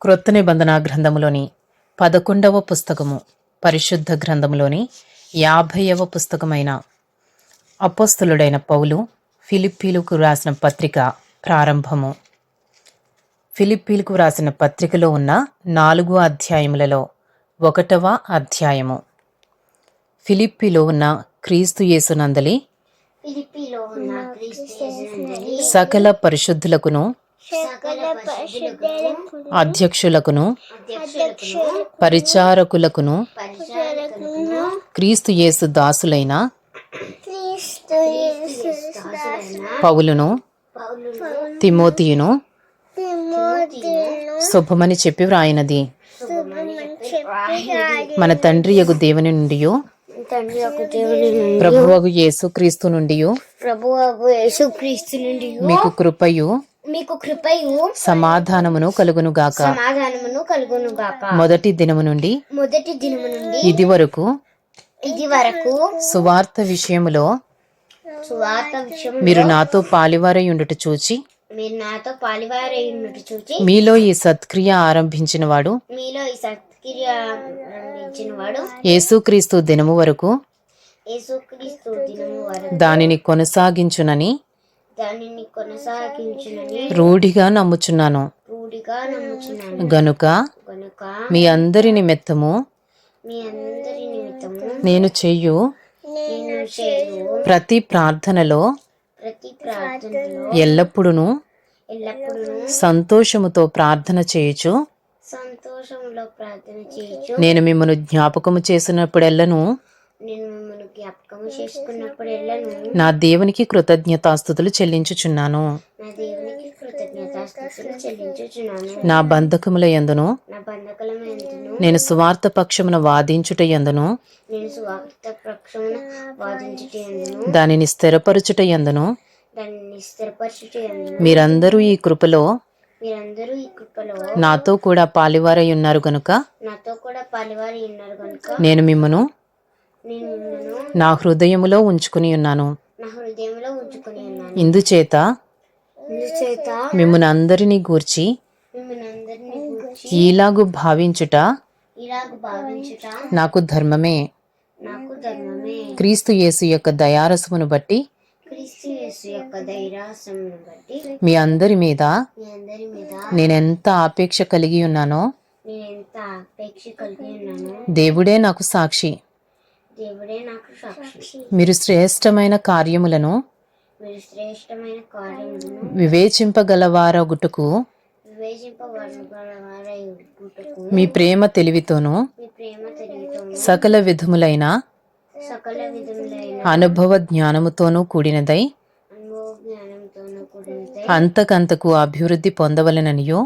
క్రొత్త నిబంధన గ్రంథములోని పదకొండవ పుస్తకము పరిశుద్ధ గ్రంథములోని యాభైవ పుస్తకమైన అపోస్తులుడైన పౌలు ఫిలిప్పీలకు రాసిన పత్రిక ప్రారంభము. ఫిలిప్పీలకు రాసిన పత్రికలో ఉన్న నాలుగు అధ్యాయములలో ఒకటవ అధ్యాయము. ఫిలిప్పీలో ఉన్న క్రీస్తు యేసునందలి సకల పరిశుద్ధులకును అధ్యక్షులకును అధ్యక్షులకు పరిచారకులకును క్రీస్తు యేసు దాసులైన పౌలును తిమోతియును శుభమని చెప్పి వ్రాయినది. మన తండ్రి యగు దేవుని నుండి తండ్రి యొక్క దేవుని నుండి ప్రభువగు యేసు క్రీస్తు నుండి యేసు క్రీస్తు నుండి మీకు కృపయు మీకు కృపయు సమాధానమును కలుగును గాక. సమాధానమును కలుగును గాక. మొదటి దినము నుండి మొదటి దినము నుండి ఇది వరకు ఇది వరకు సువార్త విషయములో సువార్త విషయం మీరు నాతో పాలివారై ఉండుట చూచి మీరు నాతో పాలివారై ఉన్నట్టు చూచి మీలో ఈ సత్క్రియ ఆరంభించిన వాడు మీలో ఈ సత్క్రియ ప్రారంభించిన వాడు యేసుక్రీస్తు దినము వరకు యేసుక్రీస్తు దినము వరకు దానిని కొనసాగించునని దానిని కొనసాగించునని రూఢిగా నమ్ముచున్నాను. రూఢిగా నమ్ముచున్నాను. గనుక కనుక మీ అందరి నిమిత్తము మీ అందరి నిమిత్తము నేను చెయ్యు నేను చేయు ప్రతి ప్రార్థనలో ప్రతి ప్రార్థనలో ఎల్లప్పుడూ ఎల్లప్పుడూ సంతోషముతో ప్రార్థన సంతోషంలో ప్రార్థన చేయొచ్చు నేను మిమ్మల్ని జ్ఞాపకము చేసినప్పుడెల్లను నేను మిమ్మల్ని జ్ఞాపకం చేసుకున్నప్పుడు ఎల్లను నా దేవునికి కృతజ్ఞతాస్థుతులు చెల్లించుచున్నాను. నా దేవునికి కృతజ్ఞతాస్తుతులు చెల్లించుచున్నాను. నా బంధకముల యందును నా బంధకలం ఎందును నేను సువార్త పక్షమున వాదించుట యందును నేను స్వార్థ పక్షమున వాదించుట ఎందును దానిని స్థిరపరచుట యందును దానిని స్థిరపరచుట ఎందును మీరందరూ ఈ కృపలో మీరందరూ ఈ కృపలో నాతో కూడా పాలివారై ఉన్నారు గనుక నాతో కూడా పాలివారి ఉన్నారు కనుక నేను మిమ్మను నేను మిమ్మల్ని నా హృదయములో ఉంచుకుని ఉన్నాను. ఇందుచేత మిమ్మల్ని అందరినీ గూర్చి ఈలాగు భావించుట నాకు ధర్మమే. క్రీస్తు యేసు యొక్క దయారసమును బట్టి మీ అందరి మీద నేనెంత ఆపేక్ష కలిగి ఉన్నాను దేవుడే నాకు సాక్షి. దేవుడే నాకు సాక్షి. మీరు శ్రేష్టమైన కార్యములను మీరు శ్రేష్టమైన కార్యములను వివేచింపగలవారగుటకు మీ ప్రేమ తెలివితోనూ సకల విధములైన సకల విధములైన అనుభవ జ్ఞానముతోనూ కూడినదై అంతకంతకు అభివృద్ధి పొందవలననియో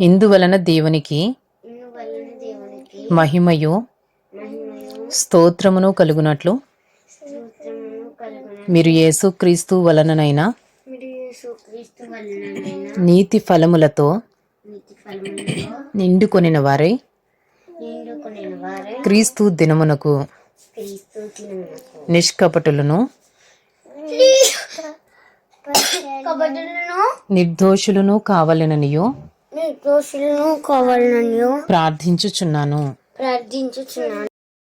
ఇందువలన దేవునికి మహిమయు స్తోత్రమును కలుగునట్లు. మీరు యేసుక్రీస్తు వలననైనా నీతి ఫలములతో నిండుకొనిన వారై క్రీస్తు దినమునకు నిష్కపటులను నిర్దోషులను కావలననియో. ప్రార్థించుచున్నాను. ప్రార్థించుచున్నాను.